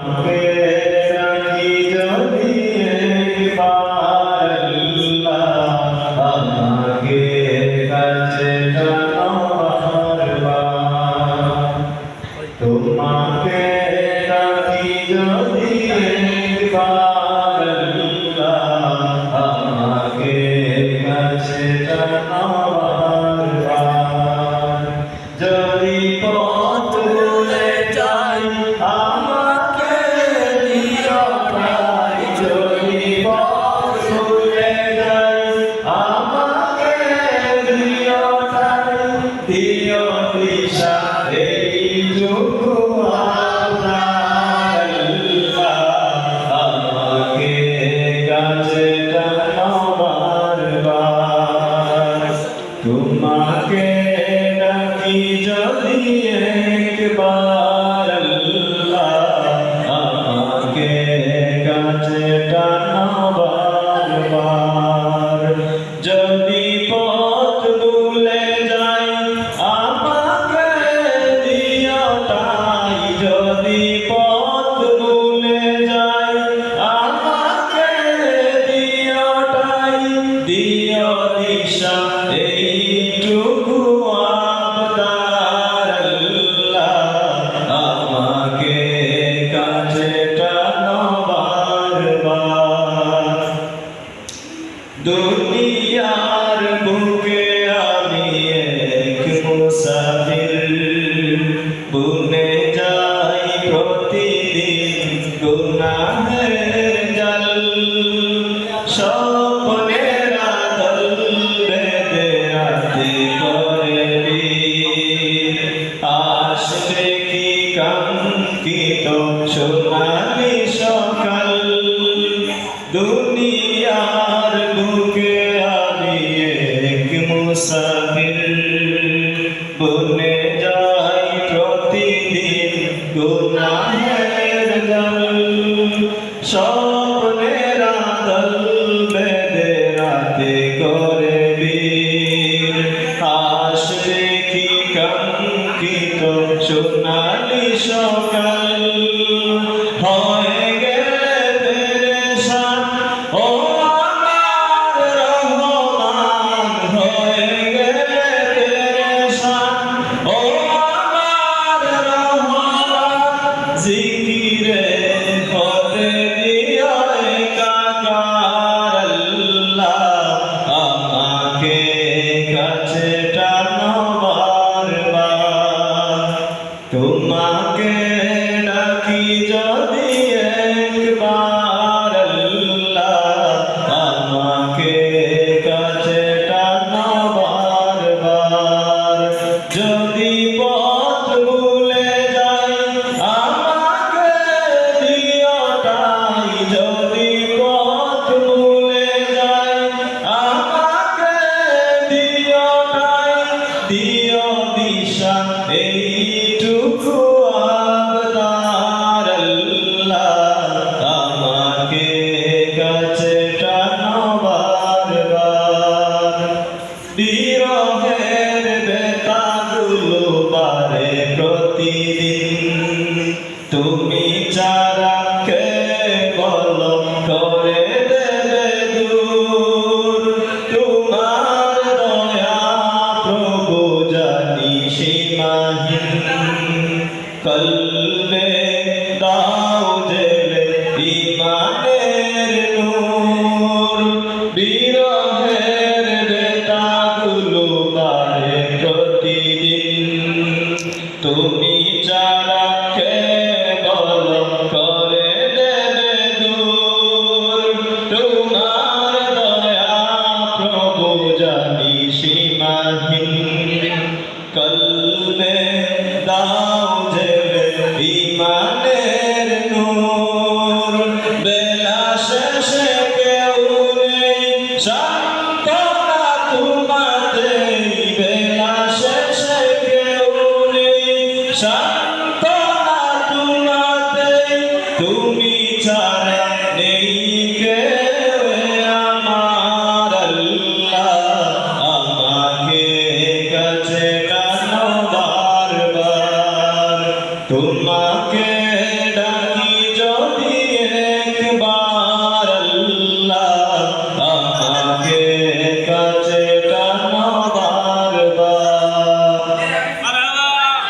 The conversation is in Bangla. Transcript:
Amen. প্রিয় দিশা আসবে কি কাঙ্ক্ষিত? সোনালি সকাল। দুনিয়ার বুকে আমি এক মুসাফির। বনে যাই প্রতিদিন গুনাহের জাল সব আলোকিত সোনালি সকাল। হয় তোমাকে ডাকি যদি একবার আমাকে কাছে টানো বারবার। যদি পথ ভুলে যাই, আমাকে দিও তাই। যদি পথ দিশা এই তুমি চারা কে কলম করে দেবে দূর। তোমার দয়া প্রভু জানি সীমাহীন। কল إله كلا